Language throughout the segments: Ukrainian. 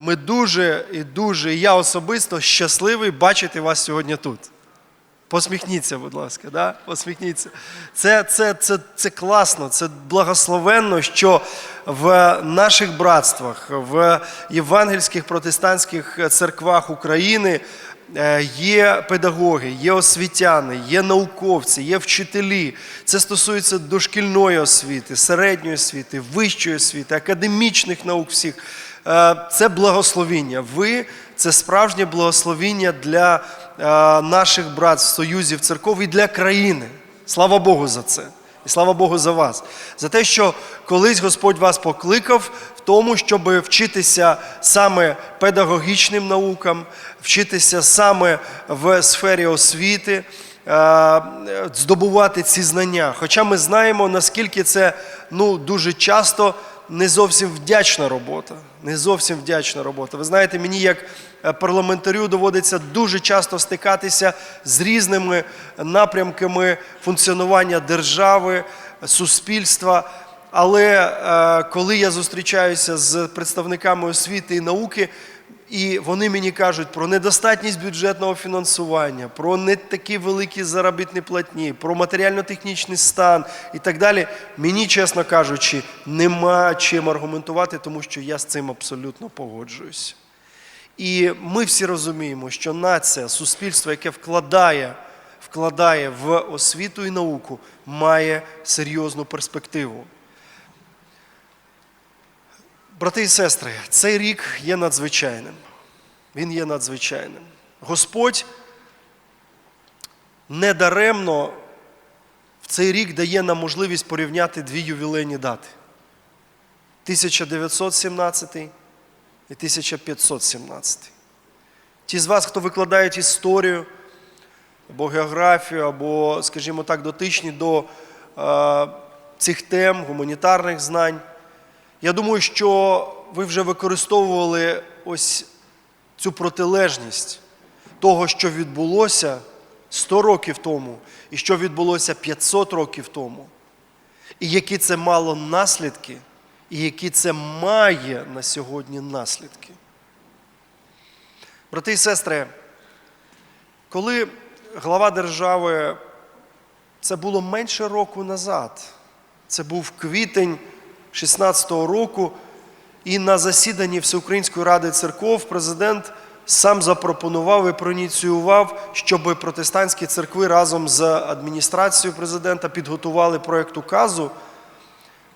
Ми дуже і дуже, і я особисто щасливий бачити вас сьогодні тут. Посміхніться, будь ласка, да? посміхніться. Це, це, це, це класно, це благословенно, що в наших братствах, в євангельських протестантських церквах України е, є педагоги, є освітяни, є науковці, є вчителі. Це стосується дошкільної освіти, середньої освіти, вищої освіти, академічних наук всіх. Е, Це благословіння. Ви це справжнє благословіння для е, наших братств, союзів, церков і для країни. Слава Богу за це. І слава Богу за вас. За те, що колись Господь вас покликав в тому, щоб вчитися саме педагогічним наукам, вчитися саме в сфері освіти, е, здобувати ці знання. Хоча ми знаємо, наскільки це ну, дуже часто не зовсім вдячна робота. Не зовсім вдячна робота. Ви знаєте, мені як е, парламентарю доводиться дуже часто стикатися з різними напрямками функціонування держави, суспільства. Але е, коли я зустрічаюся з представниками освіти і науки, і вони мені кажуть про недостатність бюджетного фінансування, про не такі великі заробітні платні, про матеріально-технічний стан і так далі. Мені, чесно кажучи, нема чим аргументувати, тому що я з цим абсолютно погоджуюсь. І ми всі розуміємо, що нація, суспільство, яке вкладає, вкладає в освіту і науку, має серйозну перспективу. Брати і сестри, цей рік є надзвичайним. Він є надзвичайним. Господь недаремно в цей рік дає нам можливість порівняти дві ювілейні дати: 1917 і 1517. Ті з вас, хто викладають історію або географію, або, скажімо так, дотичні до е, цих тем, гуманітарних знань. Я думаю, що ви вже використовували ось цю протилежність того, що відбулося 100 років тому, і що відбулося 500 років тому, і які це мало наслідки, і які це має на сьогодні наслідки. Брати і сестри, коли глава держави, це було менше року назад, це був квітень 16-го року, і на засіданні Всеукраїнської ради церков президент сам запропонував і проініціював, щоб протестантські церкви разом з адміністрацією президента підготували проєкт указу.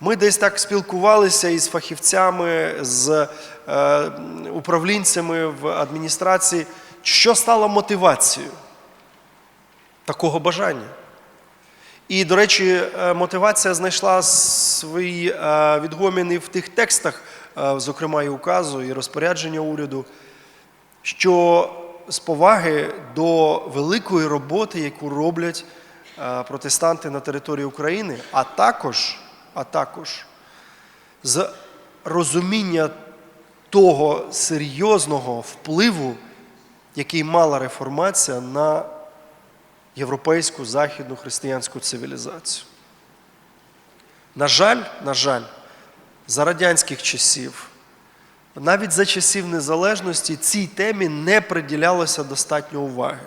Ми десь так спілкувалися із фахівцями, з е, управлінцями в адміністрації, що стало мотивацією такого бажання. І, до речі, е, мотивація знайшла свої е, відгоміни в тих текстах, е, зокрема і указу, і розпорядження уряду, що з поваги до великої роботи, яку роблять протестанти на території України, а також, а також з розуміння того серйозного впливу, який мала реформація на європейську західну християнську цивілізацію. На жаль, на жаль, за радянських часів, навіть за часів незалежності цій темі не приділялося достатньо уваги.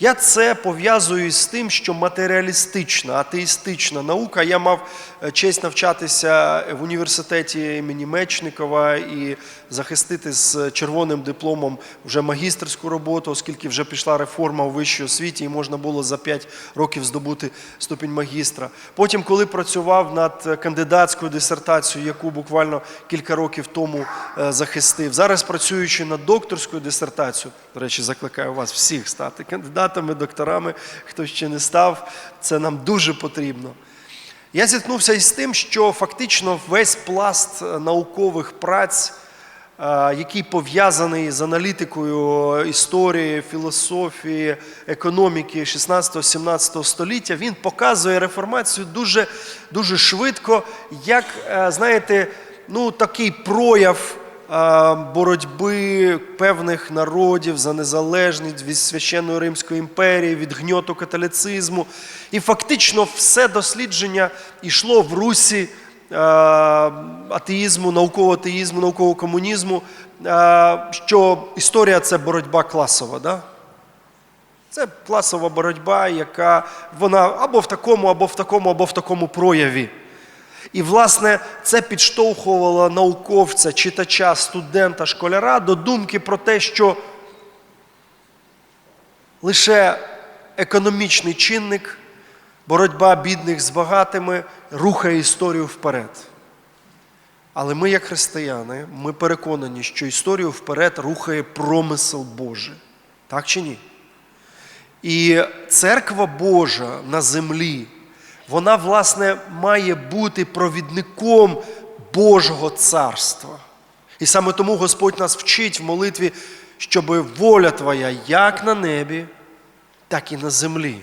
Я це пов'язую з тим, що матеріалістична, атеїстична наука. Я мав е, честь навчатися в університеті імені Мечникова і захистити з червоним дипломом вже магістерську роботу, оскільки вже пішла реформа у вищій освіті, і можна було за 5 років здобути ступінь магістра. Потім, коли працював над кандидатською дисертацією, яку буквально кілька років тому е, захистив, зараз працюючи над докторською дисертацією, до речі, закликаю вас всіх стати кандидатами, докторами, хто ще не став, це нам дуже потрібно. Я зіткнувся із тим, що фактично весь пласт е, наукових праць, е, який пов'язаний з аналітикою історії, філософії, економіки 16-17 століття, він показує реформацію дуже, дуже швидко, як, е, знаєте, ну, такий прояв боротьби певних народів за незалежність від священної Римської імперії, від гньоту католицизму. І фактично все дослідження йшло в русі атеїзму, наукового атеїзму, наукового комунізму, що історія це боротьба класова. Да? Це класова боротьба, яка вона або в такому, або в такому, або в такому прояві. І, власне, це підштовхувало науковця, читача, студента, школяра до думки про те, що лише економічний чинник, боротьба бідних з багатими рухає історію вперед. Але ми, як християни, ми переконані, що історію вперед рухає промисел Божий. Так чи ні? І церква Божа на землі, вона, власне, має бути провідником Божого царства. І саме тому Господь нас вчить в молитві, щоб воля Твоя як на небі, так і на землі.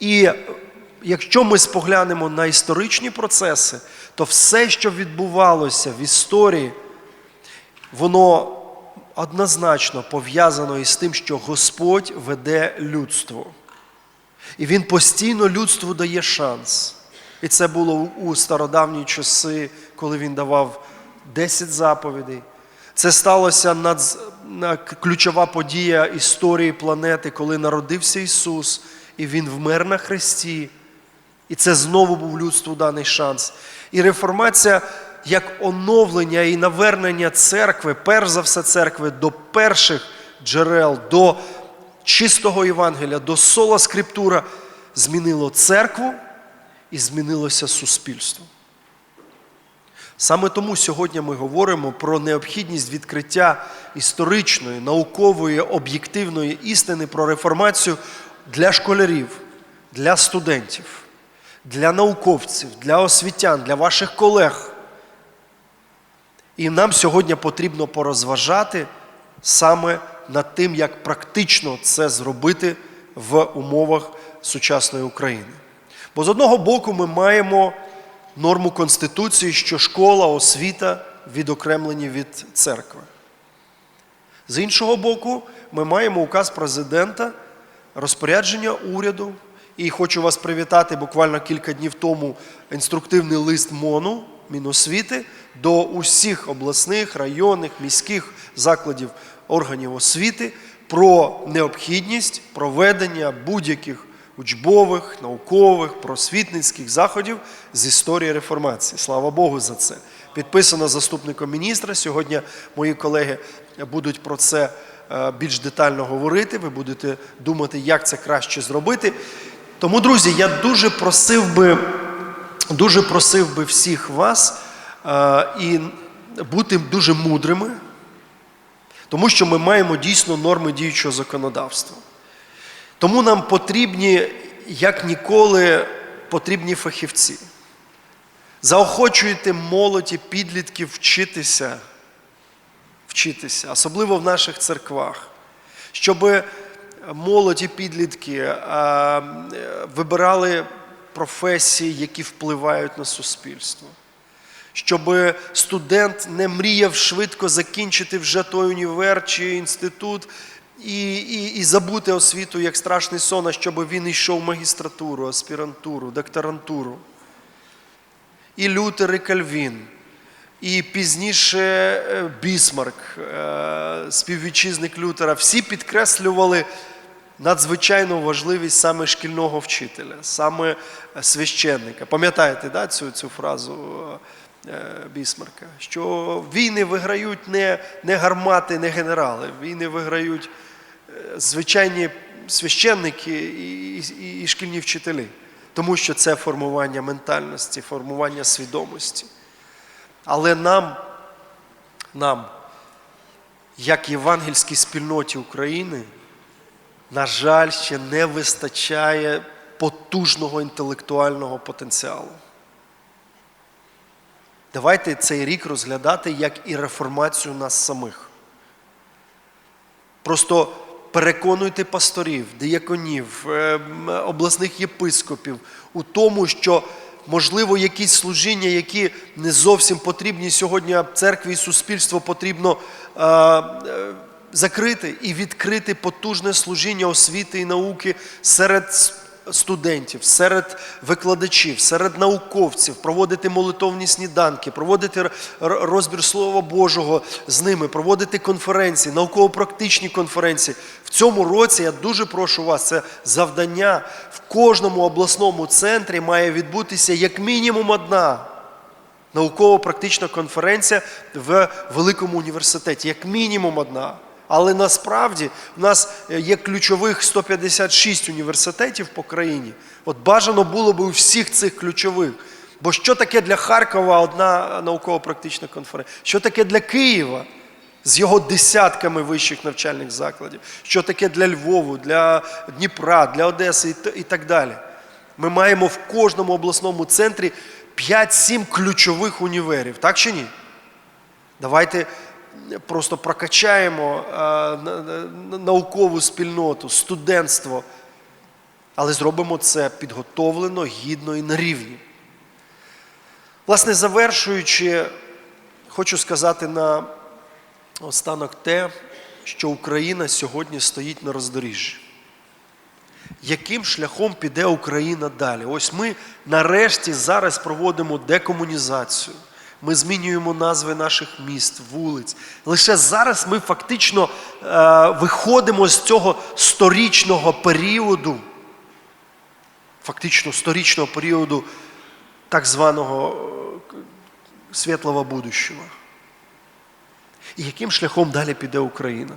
І якщо ми споглянемо на історичні процеси, то все, що відбувалося в історії, воно однозначно пов'язано із тим, що Господь веде людство. І Він постійно людству дає шанс. І це було у стародавні часи, коли він давав 10 заповідей. Це сталося над, на- ключова подія історії планети, коли народився Ісус, і Він вмер на хресті. І це знову був людству даний шанс. І реформація як оновлення і навернення церкви, перш за все церкви, до перших джерел, до чистого Євангелія, до сола скриптура, змінило церкву і змінилося суспільство. Саме тому сьогодні ми говоримо про необхідність відкриття історичної, наукової, об'єктивної істини про реформацію для школярів, для студентів, для науковців, для освітян, для ваших колег. І нам сьогодні потрібно порозважати саме над тим, як практично це зробити в умовах сучасної України. Бо з одного боку ми маємо норму Конституції, що школа, освіта відокремлені від церкви. З іншого боку, ми маємо указ президента, розпорядження уряду. І хочу вас привітати буквально кілька днів тому інструктивний лист МОНу, Міносвіти, до усіх обласних, районних, міських закладів органів освіти про необхідність проведення будь-яких учбових, наукових, просвітницьких заходів з історії реформації. Слава Богу за це. Підписано заступником міністра. Сьогодні мої колеги будуть про це е, більш детально говорити. Ви будете думати, як це краще зробити. Тому, друзі, я дуже просив би, дуже просив би всіх вас е, і бути дуже мудрими, тому що ми маємо дійсно норми діючого законодавства. Тому нам потрібні, як ніколи, потрібні фахівці. Заохочуйте молодь і підлітків вчитися, вчитися, особливо в наших церквах, щоб молодь і підлітки е, вибирали професії, які впливають на суспільство. Щоб студент не мріяв швидко закінчити вже той універ чи інститут і, і, і забути освіту як страшний сон, а щоб він йшов в магістратуру, аспірантуру, докторантуру. І Лютер, і Кальвін, і пізніше е, Бісмарк, е, співвітчизник Лютера, всі підкреслювали надзвичайну важливість саме шкільного вчителя, саме священника. Пам'ятаєте да, цю, цю фразу Бісмарка? Що війни виграють не, не гармати, не генерали, війни виграють е, звичайні священники і, і, і шкільні вчителі. Тому що це формування ментальності, формування свідомості. Але нам, нам, як євангельській спільноті України, на жаль, ще не вистачає потужного інтелектуального потенціалу. Давайте цей рік розглядати як і реформацію нас самих. Просто переконуйте пасторів, дияконів, е, обласних єпископів у тому, що можливо якісь служіння, які не зовсім потрібні сьогодні церкві і суспільству, потрібно е, е, закрити і відкрити потужне служіння освіти і науки серед студентів, серед викладачів, серед науковців, проводити молитовні сніданки, проводити розбір Слова Божого з ними, проводити конференції, науково-практичні конференції. В цьому році я дуже прошу вас, це завдання в кожному обласному центрі має відбутися як мінімум одна науково-практична конференція в великому університеті, як мінімум одна. Але насправді в нас є ключових 156 університетів по країні. От бажано було б у всіх цих ключових. Бо що таке для Харкова одна науково-практична конференція? Що таке для Києва з його десятками вищих навчальних закладів? Що таке для Львову, для Дніпра, для Одеси і так далі? Ми маємо в кожному обласному центрі 5-7 ключових універів, так чи ні? Давайте просто прокачаємо е, на- на- наукову спільноту, студентство, але зробимо це підготовлено, гідно і на рівні. Власне, завершуючи, хочу сказати на останок те, що Україна сьогодні стоїть на роздоріжжі. Яким шляхом піде Україна далі? Ось ми нарешті зараз проводимо декомунізацію. Ми змінюємо назви наших міст, вулиць. Лише зараз ми фактично е, виходимо з цього сторічного періоду, фактично сторічного періоду так званого е, світлого будущого. І яким шляхом далі піде Україна?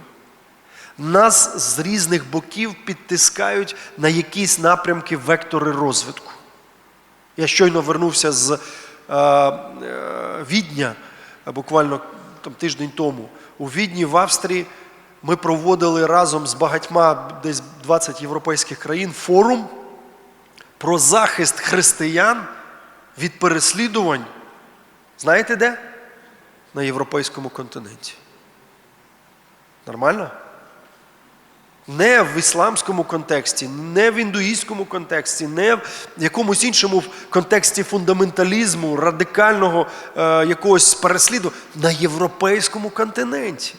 Нас з різних боків підтискають на якісь напрямки вектори розвитку. Я щойно вернувся з Відня, е, буквально там, тиждень тому. У Відні, в Австрії, ми проводили разом з багатьма десь 20 європейських країн форум про захист християн від переслідувань. Знаєте де? На європейському континенті. Нормально? Не в ісламському контексті, не в індуїзькому контексті, не в якомусь іншому контексті фундаменталізму, радикального е, якогось пересліду на європейському континенті.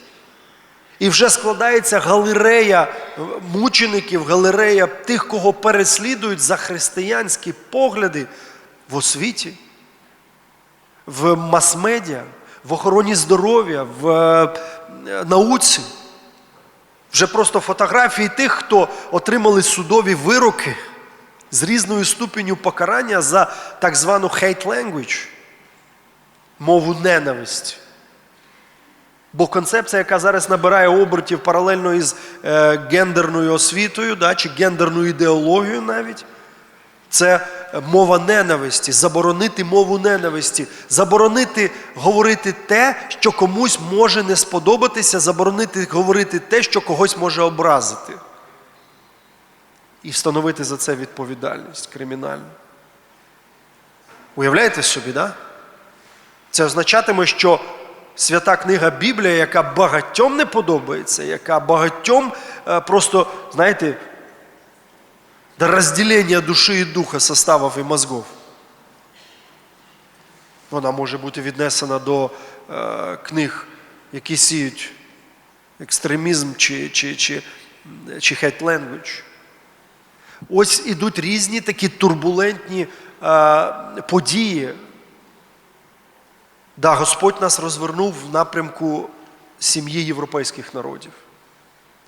І вже складається галерея е, мучеників, галерея тих, кого переслідують за християнські погляди в освіті, в мас-медіа, в охороні здоров'я, в е, науці. Вже просто фотографії тих, хто отримали судові вироки з різною ступеню покарання за так звану hate language, мову ненависті. Бо концепція, яка зараз набирає обертів паралельно із е, гендерною освітою, да, чи гендерною ідеологією навіть, це мова ненависті, заборонити мову ненависті, заборонити говорити те, що комусь може не сподобатися, заборонити говорити те, що когось може образити. І встановити за це відповідальність кримінальну. Уявляєте собі, да? Це означатиме, що свята книга Біблія, яка багатьом не подобається, яка багатьом е, просто, знаєте, до разделения души и духа, составов і мозгов. Вона може бути віднесена до е, книг, які сіють екстремізм чи, чи, чи, чи hate language. Ось ідуть різні такі турбулентні е, події. Да, Господь нас розвернув в напрямку сім'ї європейських народів.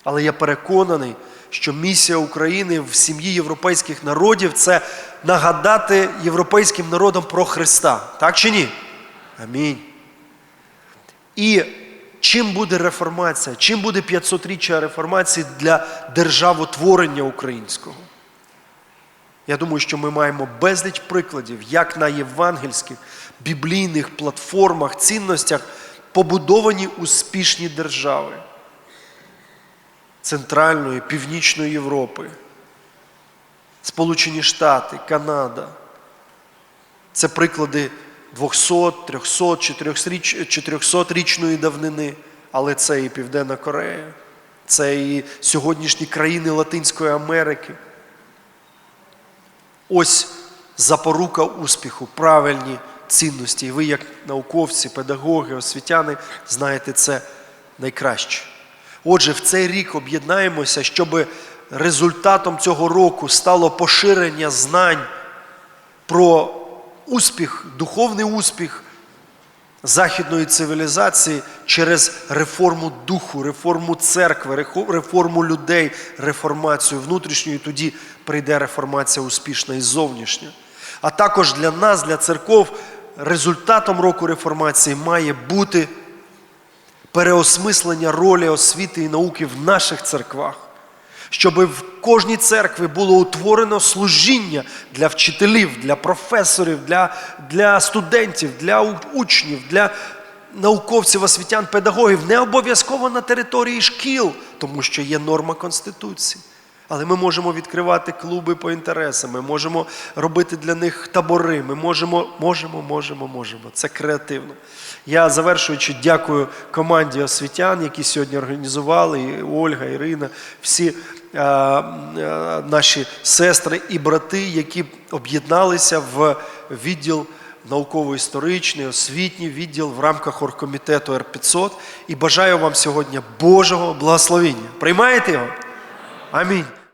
Але я переконаний, що місія України в сім'ї європейських народів це нагадати європейським народам про Христа. Так чи ні? Амінь. І чим буде реформація? Чим буде 500-річчя реформації для державотворення українського? Я думаю, що ми маємо безліч прикладів, як на євангельських, біблійних платформах, цінностях побудовані успішні держави. Центральної, Північної Європи, Сполучені Штати, Канада. Це приклади 200, 300, 400-річної давнини, але це і Південна Корея, це і сьогоднішні країни Латинської Америки. Ось запорука успіху, правильні цінності. І ви, як науковці, педагоги, освітяни, знаєте це найкраще. Отже, в цей рік об'єднаємося, щоб результатом цього року стало поширення знань про успіх, духовний успіх західної цивілізації через реформу духу, реформу церкви, реформу людей, реформацію внутрішню, тоді прийде реформація успішна і зовнішня. А також для нас, для церков, результатом року реформації має бути переосмислення ролі освіти і науки в наших церквах, щоб в кожній церкві було утворено служіння для вчителів, для професорів, для, для студентів, для учнів, для науковців, освітян, педагогів, не обов'язково на території шкіл, тому що є норма Конституції. Але ми можемо відкривати клуби по інтересам, ми можемо робити для них табори, ми можемо, можемо, можемо, можемо. Це креативно. Я завершуючи, дякую команді освітян, які сьогодні організували, і Ольга, Ірина, всі е, е, наші сестри і брати, які об'єдналися в відділ науково-історичний, освітній відділ в рамках оргкомітету Р500. І бажаю вам сьогодні Божого благословення. Приймаєте його? Амінь.